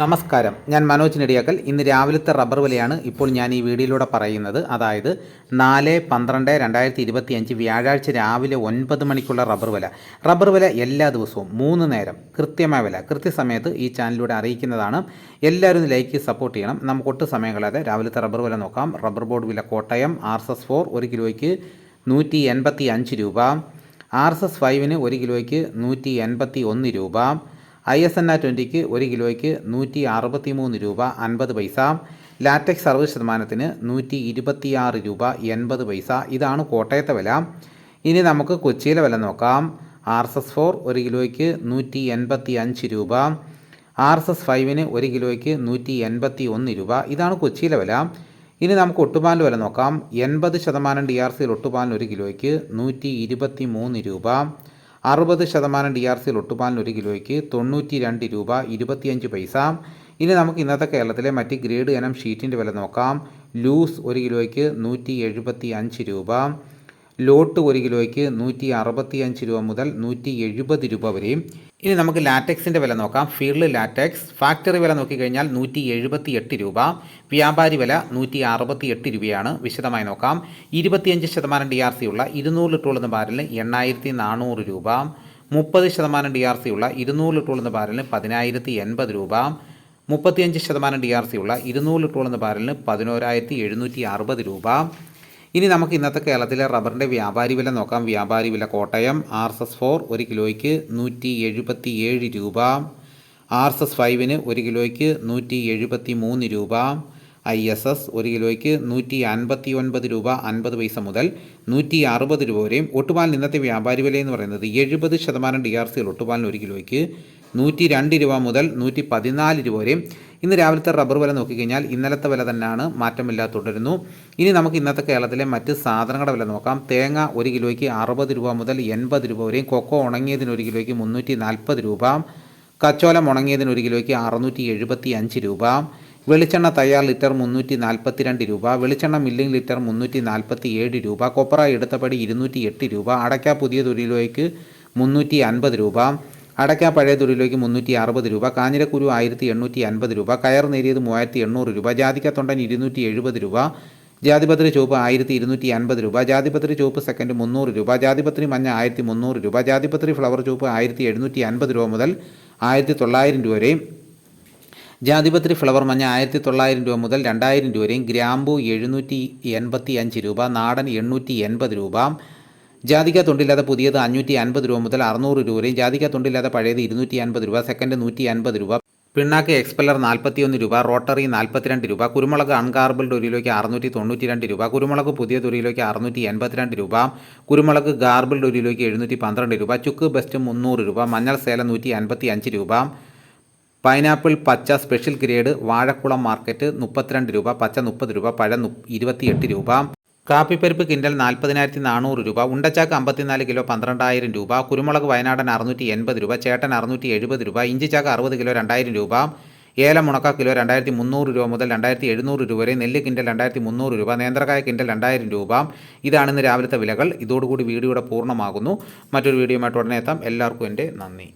നമസ്കാരം. ഞാൻ മനോജ് നെടിയാക്കൽ. ഇന്ന് രാവിലത്തെ റബ്ബർ വിലയാണ് ഇപ്പോൾ ഞാൻ ഈ വീഡിയോയിലൂടെ പറയുന്നത്. അതായത് നാല് പന്ത്രണ്ട് രണ്ടായിരത്തി ഇരുപത്തി അഞ്ച് വ്യാഴാഴ്ച രാവിലെ ഒൻപത് മണിക്കുള്ള റബ്ബർ വില. റബ്ബർ വില എല്ലാ ദിവസവും മൂന്ന് നേരം കൃത്യമായ വില. കൃത്യസമയത്ത് ഈ ചാനലിലൂടെ അറിയിക്കുന്നതാണ്. എല്ലാവരും ലൈക്ക് സപ്പോർട്ട് ചെയ്യണം. നമുക്ക് ഒട്ടും സമയം കളയാതെ രാവിലത്തെ റബ്ബർ വില നോക്കാം. റബ്ബർ ബോർഡ് വില Kottayam R S S four ഒരു കിലോയ്ക്ക് നൂറ്റി എൺപത്തി അഞ്ച് രൂപ. ആർ എസ് എസ് ഫൈവിന് ഒരു കിലോയ്ക്ക് നൂറ്റി എൺപത്തി ഒന്ന് രൂപ. ഐ എസ് എൻ ആ ട്വന്റിക്ക് ഒരു കിലോയ്ക്ക് നൂറ്റി അറുപത്തി മൂന്ന് രൂപ അൻപത് പൈസ ലാറ്റക്സ് അറുപത് ശതമാനത്തിന് നൂറ്റി ഇരുപത്തിയാറ് രൂപ എൺപത് പൈസ. ഇതാണ് കോട്ടയത്തെ വില. ഇനി നമുക്ക് കൊച്ചിയിലെ വില നോക്കാം. ആർ എസ് എസ് ഫോർ ഒരു കിലോയ്ക്ക് നൂറ്റി എൺപത്തി അഞ്ച് രൂപ. ആർ എസ് എസ് ഫൈവിന് ഒരു കിലോയ്ക്ക് നൂറ്റി എൺപത്തി ഒന്ന് രൂപ. ഇതാണ് കൊച്ചിയിലെ വില. ഇനി നമുക്ക് ഒട്ടുപാലിന്റെ വില നോക്കാം. എൺപത് ശതമാനം ഡി ആർ സിയിൽ ഒട്ടുപാലിന് ഒരു കിലോയ്ക്ക് നൂറ്റി ഇരുപത്തി മൂന്ന് രൂപ. അറുപത് ശതമാനം ഡി ആർ സിയിൽ ഒട്ടുപാലിന് ഒരു കിലോയ്ക്ക് തൊണ്ണൂറ്റി രണ്ട് രൂപ ഇരുപത്തിയഞ്ച് പൈസ. ഇനി നമുക്ക് ഇന്നത്തെ കേരളത്തിലെ മറ്റ് ഗ്രേഡ് ഇനം ഷീറ്റിന്റെ വില നോക്കാം. ലൂസ് ഒരു കിലോയ്ക്ക് നൂറ്റി എഴുപത്തി അഞ്ച് രൂപ. ലോട്ട് ഒരു കിലോയ്ക്ക് നൂറ്റി അറുപത്തി അഞ്ച് രൂപ മുതൽ നൂറ്റി എഴുപത് രൂപ വരെയും. ഇനി നമുക്ക് ലാറ്റക്സിന്റെ വില നോക്കാം. ഫീൽഡ് ലാറ്റക്സ് ഫാക്ടറി വില നോക്കിക്കഴിഞ്ഞാൽ നൂറ്റി എഴുപത്തി എട്ട് രൂപ. വ്യാപാരി വില നൂറ്റി അറുപത്തി എട്ട് രൂപയാണ്. വിശദമായി നോക്കാം. ഇരുപത്തിയഞ്ച് ശതമാനം ഡി ആർ സി ഉള്ള ഇരുന്നൂറ് ലിറ്റർ ഉള്ള ബാരലിന് എണ്ണായിരത്തി നാനൂറ് രൂപ. മുപ്പത് ശതമാനം ഡി ആർ സി ഉള്ള ഇരുന്നൂറ് ലിറ്റർ ഉള്ള ബാരലിന് പതിനായിരത്തി എൺപത് രൂപ. മുപ്പത്തിയഞ്ച് ശതമാനം ഡി ആർ സി ഉള്ള ഇരുന്നൂറ് ലിറ്റർ ഉള്ള ബാരലിന് പതിനോരായിരത്തി എഴുന്നൂറ്റി അറുപത് രൂപ. ഇനി നമുക്ക് ഇന്നത്തെ കേരളത്തിലെ റബ്ബറിന്റെ വ്യാപാരി വില നോക്കാം. വ്യാപാരി വില Kottayam R S S four ഒരു കിലോയ്ക്ക് നൂറ്റി എഴുപത്തി ഏഴ് രൂപ. ആർ എസ് എസ് ഫൈവിന് ഒരു കിലോയ്ക്ക് നൂറ്റി എഴുപത്തി മൂന്ന് രൂപ. ഐ എസ് എസ് ഒരു കിലോയ്ക്ക് നൂറ്റി അൻപത്തി ഒൻപത് രൂപ അൻപത് പൈസ മുതൽ നൂറ്റി അറുപത് രൂപ വരെയും ഒട്ടുപാലിന് ഇന്നത്തെ വ്യാപാരി വില എന്ന് പറയുന്നത് എഴുപത് ശതമാനം ഡി ആർ സിയിൽ ഒട്ടുപാലിന് ഒരു കിലോയ്ക്ക് നൂറ്റി രണ്ട് രൂപ മുതൽ നൂറ്റി പതിനാല് രൂപ വരെയും ഇന്ന് രാവിലത്തെ റബ്ബർ വില നോക്കിക്കഴിഞ്ഞാൽ ഇന്നലത്തെ വില തന്നെയാണ് മാറ്റമില്ലാതെ തുടരുന്നു. ഇനി നമുക്ക് ഇന്നത്തെ കേരളത്തിലെ മറ്റ് സാധനങ്ങളുടെ വില നോക്കാം. തേങ്ങ ഒരു കിലോയ്ക്ക് അറുപത് രൂപ മുതൽ എൺപത് രൂപ വരെയും കൊക്കോ ഉണങ്ങിയതിന് ഒരു കിലോയ്ക്ക് മുന്നൂറ്റി നാൽപ്പത് രൂപ കച്ചോലം ഉണങ്ങിയതിന് ഒരു കിലോയ്ക്ക് അറുന്നൂറ്റി എഴുപത്തി അഞ്ച് രൂപ വെളിച്ചെണ്ണ തയ്യാർ ലിറ്റർ മുന്നൂറ്റി നാൽപ്പത്തി രണ്ട് രൂപ വെളിച്ചെണ്ണ മില്ലിംഗ് ലിറ്റർ മുന്നൂറ്റി നാൽപ്പത്തി ഏഴ് രൂപ കൊപ്ര എടുത്തപടി ഇരുന്നൂറ്റി എട്ട് രൂപ അടയ്ക്ക പുതിയ കിലോയ്ക്ക് മുന്നൂറ്റി അൻപത് രൂപ അടയ്ക്ക പഴയ തൊഴിലേക്ക് മുന്നൂറ്റി അറുപത് രൂപ കാഞ്ഞിരക്കുരു ആയിരത്തി എണ്ണൂറ്റി അൻപത് രൂപ കയർ നേരിയത് മൂവായിരത്തി എണ്ണൂറ് രൂപ ജാതിക്ക തൊണ്ടൻ ഇരുന്നൂറ്റി എഴുപത് രൂപ ജാതിപത്രി ചുവപ്പ് ആയിരത്തി ഇരുന്നൂറ്റി അൻപത് രൂപ ജാതിപത്രി ചുവപ്പ് സെക്കൻഡ് മുന്നൂറ് രൂപ ജാതിപത്രി മഞ്ഞ ആയിരത്തി മുന്നൂറ് രൂപ ജാതിപത്രി ഫ്ലവർ ചുവപ്പ് ആയിരത്തി എഴുന്നൂറ്റി അൻപത് രൂപ മുതൽ ആയിരത്തി തൊള്ളായിരം രൂപ വരെയും ജാതിപത്രി ഫ്ലവർ മഞ്ഞ ആയിരത്തി തൊള്ളായിരം രൂപ മുതൽ രണ്ടായിരം രൂപ വരെയും ഗ്രാമ്പു എഴുന്നൂറ്റി എൺപത്തി അഞ്ച് രൂപ നാടൻ എണ്ണൂറ്റി എൺപത് രൂപ ജാതിക്ക തൊണ്ടില്ലാതെ പുതിയത് അഞ്ഞൂറ്റി അൻപത് രൂപ മുതൽ അറുന്നൂറ് രൂപ വരെയും. ജാതിക്ക തൊണ്ടില്ലാതെ പഴയത് ഇരുന്നൂറ്റി അൻപത് രൂപ സെക്കൻഡ് നൂറ്റി അൻപത് രൂപ. പിണ്ണാക്ക് എക്സ്പെല്ലർ നാൽപ്പത്തിയൊന്ന് രൂപ റോട്ടറി നാൽപ്പത്തിരണ്ട് രൂപ കുരുമുളക് അൺകാർബിൾഡ് ഒരു അറുന്നൂറ്റി തൊണ്ണൂറ്റി രണ്ട് രൂപ കുരുമുളക് പുതിയ ഒരു അറുന്നൂറ്റി എൺപത്തിരണ്ട് രൂപ കുരുമുളക് ഗാർബിൾഡ് ഒരു എഴുന്നൂറ്റി പന്ത്രണ്ട് രൂപ ചുക്ക് ബെസ്റ്റ് മുന്നൂറ് രൂപ മഞ്ഞൾ സേല നൂറ്റി അൻപത്തി അഞ്ച് രൂപ പൈനാപ്പിൾ പച്ച സ്പെഷ്യൽ ഗ്രേഡ് വാഴക്കുളം മാർക്കറ്റ് മുപ്പത്തിരണ്ട് രൂപ പച്ച മുപ്പത് രൂപ പഴം ഇരുപത്തിയെട്ട് രൂപ. കാപ്പിപ്പരിപ്പ് കിൻഡൽ നാൽപ്പതിനായിരത്തി നാനൂറ് രൂപ ഉണ്ടച്ചാക്ക് അമ്പത്തിനാല് കിലോ പന്ത്രണ്ടായിരം രൂപ കുരുമുളക് വയനാടൻ അറുന്നൂറ്റി എൺപത് രൂപ ചേട്ടൻ അറുന്നൂറ്റി എഴുപത് രൂപ ഇഞ്ചിച്ചാക്ക് അറുപത് കിലോ രണ്ടായിരം രൂപ ഏലം മുണക്ക കിലോ രണ്ടായിരത്തി മുന്നൂറ് രൂപ മുതൽ രണ്ടായിരത്തി എഴുന്നൂറ് രൂപ വരെ നെല്ല് കിൻഡൽ രണ്ടായിരത്തി മുന്നൂറ് രൂപ നേന്ത്രക്കായ കിൻഡൽ രണ്ടായിരം രൂപ. ഇതാണ് ഇന്ന് രാവിലത്തെ വിലകൾ. ഇതോടുകൂടി വീഡിയോയുടെ പൂർണമാകുന്നു. മറ്റൊരു വീഡിയോയുമായിട്ട് ഉടനെ എത്താം. എല്ലാവർക്കും എന്റെ നന്ദി.